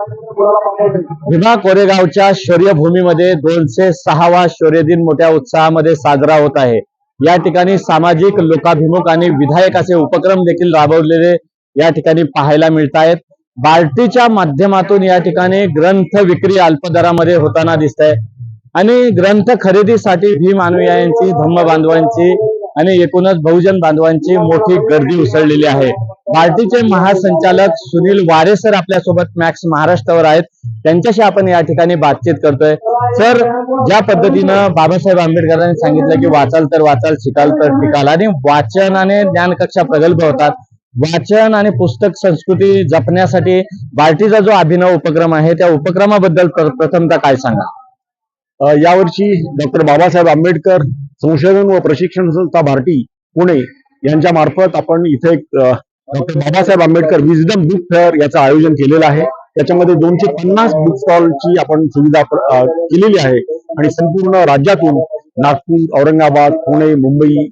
भीमा कोरेगावच्या शौर्यभूमीमध्ये दोनशे सहावा शौर्य दिन मोठ्या उत्साहामध्ये साजरा होत आहे. या ठिकाणी सामाजिक लोकाभिमुख आणि विधायक असे उपक्रम देखील राबवलेले या ठिकाणी पाहायला मिळत आहेत. बार्टीच्या माध्यमातून या ठिकाणी ग्रंथ विक्री अल्प दरामध्ये होताना दिसत आहे आणि ग्रंथ खरेदीसाठी भीम अनुयायांची धम्म बांधवांची आणि एकूणच बहुजन बांधवांची मोठी गर्दी उसळलेली आहे. बार्टीचे महासंचालक सुनील वारे सर आपल्या आपल्यासोबत मॅक्स महाराष्ट्रावर आहेत. त्यांच्याशी आपण या ठिकाणी बातचीत करतोय. सर ज्या पद्धतीनं बाबासाहेब आंबेडकरांनी सांगितलं की वाचाल तर वाचाल शिकाल तर टिकाल आणि वाचनाने ज्ञानकक्षा प्रगल्भ होतात. वाचन आणि पुस्तक संस्कृती जपण्यासाठी बार्टीचा जो अभिनव उपक्रम आहे त्या उपक्रमाबद्दल प्र- प्रथमतः काय सांगा? यावर्षी डॉक्टर बाबासाहेब आंबेडकर संशोधन व प्रशिक्षण संस्था भारती पुणे यांच्या मार्फत आपण इथे एक doctor Babasaheb Ambedkar wisdom book fair याचं आयोजन केलेलं आहे. त्याच्यामध्ये दोनशे पन्नास बुक स्टॉलची आपण सुविधा केलेली आहे. आणि संपूर्ण राज्यातून नागपूर औरंगाबाद पुणे मुंबई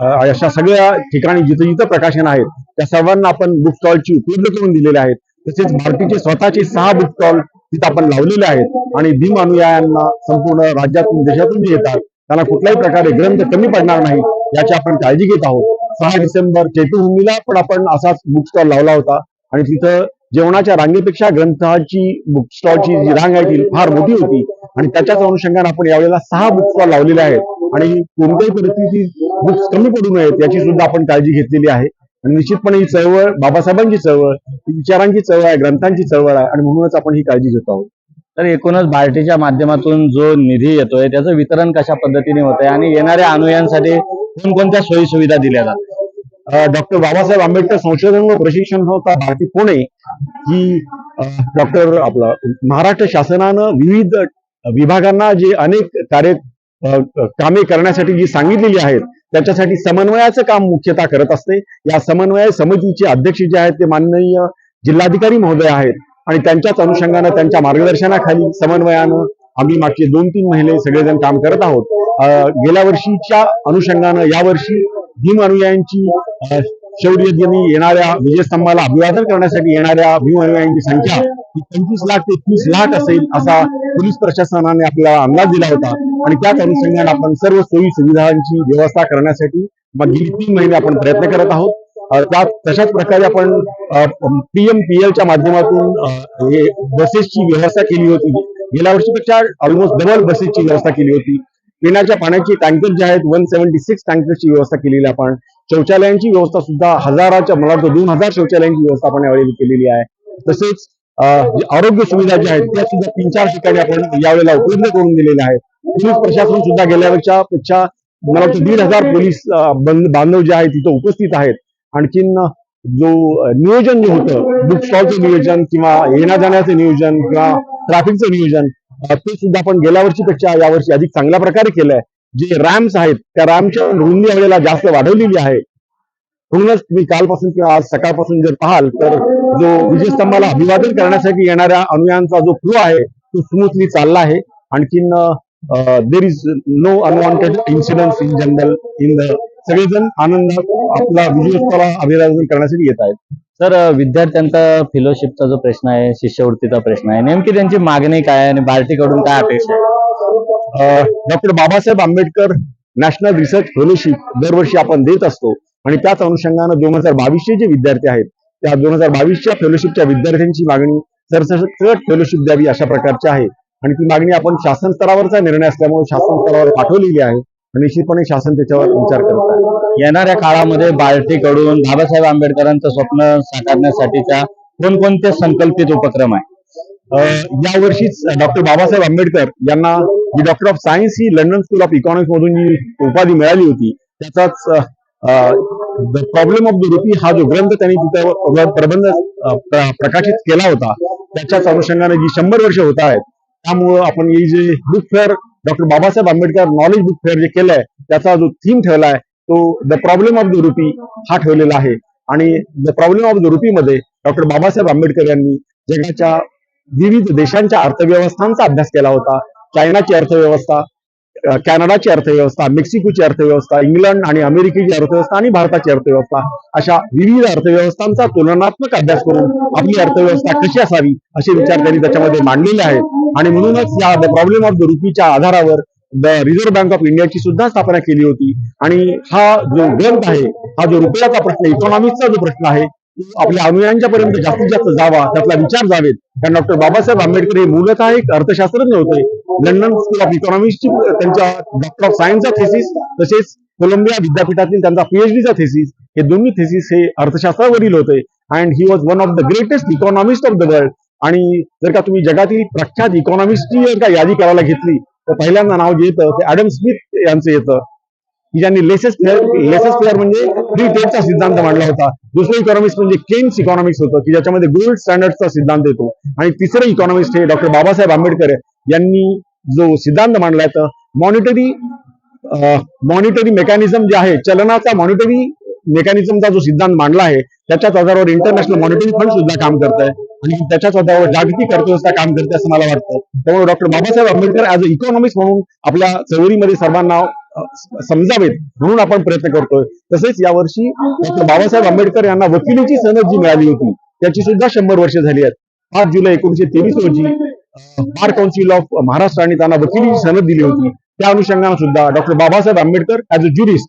अशा सगळ्या ठिकाणी जिथं जिथं प्रकाशन आहेत त्या सर्वांना आपण बुक स्टॉलची उपलब्ध करून दिलेले आहेत. तसेच भारतीचे स्वतःचे सहा बुक स्टॉल तिथं आपण लावलेले आहेत. आणि भीम अनुयायांना संपूर्ण राज्यातून देशातून जे येतात त्यांना कुठल्याही प्रकारे ग्रंथ कमी पडणार नाही याची आपण काळजी घेत आहोत. सहा डिसेंबर चैत्यभूमीला पण आपण असाच बुक स्टॉल लावला होता. आणि तिथं जेवणाच्या रांगेपेक्षा ग्रंथाची बुक स्टॉलची जी रांग आहे ती फार मोठी होती. आणि त्याच्याच अनुषंगाने आपण यावेळेला सहा बुक स्टॉल लावलेले आहेत. आणि कोणत्याही परिस्थितीत बुक्स कमी पडू नयेत याची सुद्धा आपण काळजी घेतलेली आहे. आणि निश्चितपणे ही चळवळ बाबासाहेबांची चळवळ ही विचारांची चळवळ आहे ग्रंथांची चळवळ आहे. आणि म्हणूनच आपण ही काळजी घेत आहोत. तर एकूणच बार्टीच्या माध्यमातून जो निधी येतोय त्याचं वितरण कशा पद्धतीने होत आहे आणि येणाऱ्या अनुयांसाठी कोणकोणत्या सोयी सुविधा दिल्या जातात? डॉक्टर बाबासाहेब आंबेडकर संशोधन व प्रशिक्षण संस्था भारती पुणे ही डॉक्टर आपला महाराष्ट्र शासनानं विविध विभागांना जे अनेक कार्य कामे करण्यासाठी जी सांगितलेली आहेत त्याच्यासाठी समन्वयाचं काम मुख्यतः करत असते. या समन्वय समितीचे अध्यक्ष जे आहेत ते माननीय जिल्हाधिकारी महोदय आहेत आणि त्यांच्याच अनुषंगानं त्यांच्या मार्गदर्शनाखाली समन्वयानं आम्ही मागचे दोन तीन महिने सगळेजण काम करत आहोत. गेल्या वर्षीच्या अनुषंगानं यावर्षी भीम अनुयायांची शौर्य दिनी येणाऱ्या विजयस्तंभाला अभिवादन करण्यासाठी येणाऱ्या भीम अनुयायांची संख्या ही पंचवीस लाख ते तीस लाख असेल असा पोलीस प्रशासनाने आपल्याला अंदाज दिला होता. आणि त्याच अनुषंगाने आपण सर्व सोयी सुविधांची व्यवस्था करण्यासाठी मग गेली तीन महिने आपण प्रयत्न करत आहोत. त्या तशाच प्रकारे आपण पीएम पीएलच्या माध्यमातून बसेसची व्यवस्था केली होती. गेल्या वर्षीपेक्षा ऑलमोस्ट डबल बसेसची व्यवस्था केली होती. पिण्याच्या पाण्याची टँकर जे आहेत वन सेव्हन्टी सिक्स टँकरची व्यवस्था केलेली आहे आपण. शौचालयांची व्यवस्था सुद्धा हजाराच्या मला वाटतं दोन हजार शौचालयांची व्यवस्था आपण यावेळी केलेली आहे. तसेच जे आरोग्य सुविधा ज्या आहेत त्या सुद्धा तीन चार ठिकाणी आपण यावेळेला उपलब्ध करून दिलेल्या आहेत. पोलीस प्रशासन सुद्धा गेल्या पेक्षा मला वाटतं दीड हजार पोलीस बांधव जे आहेत तिथं उपस्थित आहेत. आणखीन जो नियोजन जे होतं बुक स्टॉलचं नियोजन किंवा येण्या जाण्याचं नियोजन किंवा ट्रॅफिकचं नियोजन ते सुद्धा आपण गेल्या वर्षीपेक्षा यावर्षी अधिक चांगल्या प्रकारे केलंय. जे रॅम्स आहेत त्या रॅमच्या रुंदी वेळेला जास्त वाढवलेली आहे. म्हणूनच तुम्ही कालपासून किंवा आज सकाळपासून जर पाहाल तर जो विजयस्तंभाला अभिवादन करण्यासाठी येणाऱ्या अनुयांचा जो फ्लो आहे तो स्मूथली चालला आहे. आणखीन there is no unwanted incidence in general in the सगळेजण आनंदात आपला विजयोत्सवाला अभिवादन करण्यासाठी येत आहेत. तर विद्यार्थ्यांचा फेलोशिपचा जो प्रश्न आहे शिष्यवृत्तीचा प्रश्न आहे नेमकी त्यांची मागणी काय आणि भारतीकडून काय अपेक्षा आहे? Doctor Babasaheb Ambedkar national research fellowship दरवर्षी आपण देत असतो आणि त्याच अनुषंगानं दोन हजार बावीसचे जे विद्यार्थी आहेत त्या दोन हजार बावीसच्या फेलोशिपच्या विद्यार्थ्यांची मागणी सरसकट फेलोशिप द्यावी अशा प्रकारची आहे. आणि ती मागणी आपण शासन स्तरावरचा निर्णय असल्यामुळे शासन स्तरावर पाठवलेली आहे. निश्चितपणे शासन त्याच्यावर विचार करत आहे. येणाऱ्या काळामध्ये बार्टीकडून बाबासाहेब आंबेडकरांचं स्वप्न साकारण्यासाठीच्या कोणकोणते संकल्पित उपक्रम आहे यावर्षीच डॉक्टर बाबासाहेब आंबेडकर यांना जी डॉक्टर ऑफ सायन्स ही लंडन स्कूल ऑफ इकॉनॉमिक्स मधून जी उपाधी मिळाली होती त्याचाच the problem of the rupee हा जो ग्रंथ त्यांनी तिथं प्रबंध प्र- प्रकाशित केला होता त्याच्याच अनुषंगाने जी शंभर वर्ष होत आहेत त्यामुळं आपण ही जे book fair doctor Babasaheb Ambedkar knowledge book fair जे केलंय त्याचा जो थीम ठेवलाय तो the problem of the rupee हा ठेवलेला आहे. आणि the problem of the rupee मध्ये डॉक्टर बाबासाहेब आंबेडकर यांनी जगाच्या विविध देशांच्या अर्थव्यवस्थांचा अभ्यास केला होता चायनाची अर्थव्यवस्था कॅनडाची अर्थव्यवस्था मेक्सिकोची अर्थव्यवस्था इंग्लंड आणि अमेरिकेची अर्थव्यवस्था आणि भारताची अर्थव्यवस्था अशा विविध अर्थव्यवस्थांचा तुलनात्मक अभ्यास करून आपली अर्थव्यवस्था कशी असावी असे विचार त्यांनी त्याच्यामध्ये मांडलेले आहेत. आणि म्हणूनच या द प्रॉब्लेम ऑफ द रुपीच्या आधारावर द रिझर्व्ह बँक ऑफ इंडियाची सुद्धा स्थापना केली होती. आणि हा जो ग्रंथ आहे हा जो रुपयाचा प्रश्न इकॉनॉमिक्सचा जो प्रश्न आहे आपल्या अनुयायांच्या पर्यंत जास्तीत जास्त जावा त्यातला विचार जावेत. कारण डॉक्टर बाबासाहेब आंबेडकर हे मूलतः एक अर्थशास्त्रज्ञ होते. लंडन स्कूल ऑफ इकॉनॉमिक्सची त्यांच्या डॉक्टर ऑफ सायन्सचा थेसिस तसेच कोलंबिया विद्यापीठातील त्यांचा पीएचडीचा थेसिस हे दोन्ही थेसिस हे अर्थशास्त्रावरील होते. And he was one of the greatest economist of the world आणि जर का तुम्ही जगातील प्रख्यात इकॉनॉमिस्टची जर का यादी करायला घेतली तर पहिल्यांदा नाव जे येतं ते ऍडम स्मिथ यांचं येतं. की ज्यांनी लेसेस फेअर लेसेस फेअर म्हणजे फ्री ट्रेडचा सिद्धांत मांडला होता. दुसरं इकॉनॉमिक्स म्हणजे केन्स इकॉनॉमिक्स होतं की ज्याच्यामध्ये गोल्ड स्टँडर्डचा सिद्धांत येतो. आणि तिसरं इकॉनॉमिस्ट हे डॉक्टर बाबासाहेब आंबेडकर यांनी जो सिद्धांत मांडला तर मॉनिटरी मॉनिटरी मेकॅनिझम जे आहे चलनाचा मॉनिटरी मेकॅनिझमचा जो सिद्धांत मांडला आहे त्याच्याच आधारावर इंटरनॅशनल मॉनिटरी फंड सुद्धा काम करत आहे आणि त्याच्याच आधारावर जागतिक अर्थव्यवस्था काम करते असं मला वाटतं. त्यामुळे doctor Babasaheb Ambedkar as a economist म्हणून आपल्या चळवळीमध्ये सर्वांना समजावेत म्हणून आपण प्रयत्न करतोय. तसेच यावर्षी डॉक्टर बाबासाहेब आंबेडकर यांना वकिलीची सनद जी मिळाली होती. त्याची सुद्धा शंभर वर्ष झाली आहेत. पाच जुलै एकोणीशे तेवीस रोजी बार काउन्सिल ऑफ महाराष्ट्र आणि त्यांना वकिलीची सनद दिली होती. त्या अनुषंगाने सुद्धा doctor Babasaheb Ambedkar as a jurist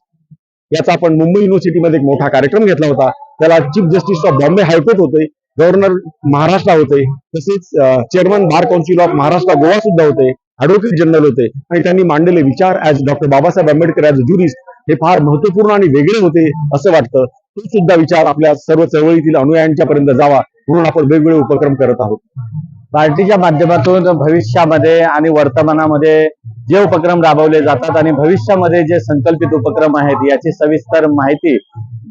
याचा आपण मुंबई युनिव्हर्सिटीमध्ये एक मोठा कार्यक्रम घेतला होता. त्याला chief justice of Bombay high court होते. गव्हर्नर महाराष्ट्र होते. तसेच chairman bar council of Maharashtra Goa सुद्धा होते. ॲडव्होकेट जनरल होते. आणि त्यांनी मांडलेले विचार as doctor Babasaheb Ambedkar as a jurist हे फार महत्त्वपूर्ण आणि वेगळे होते असं वाटतं. तो सुद्धा विचार आपल्या सर्व चळवळीतील अनुयायांच्या पर्यंत जावा म्हणून आपण वेगवेगळे उपक्रम करत आहोत. पार्टीच्या माध्यमातून भविष्यामध्ये आणि वर्तमानामध्ये जे उपक्रम राबवले जातात आणि भविष्यामध्ये जे संकल्पित उपक्रम आहेत याची सविस्तर माहिती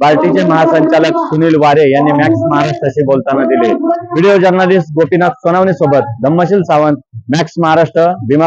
पार्टीचे महासंचालक सुनील वारे यांनी मॅक्स महाराष्ट्राशी बोलताना दिली. व्हिडिओ जर्नलिस्ट गोपीनाथ सोनवणे सोबत धम्मशील सावंत मॅक्स महाराष्ट्र भीमा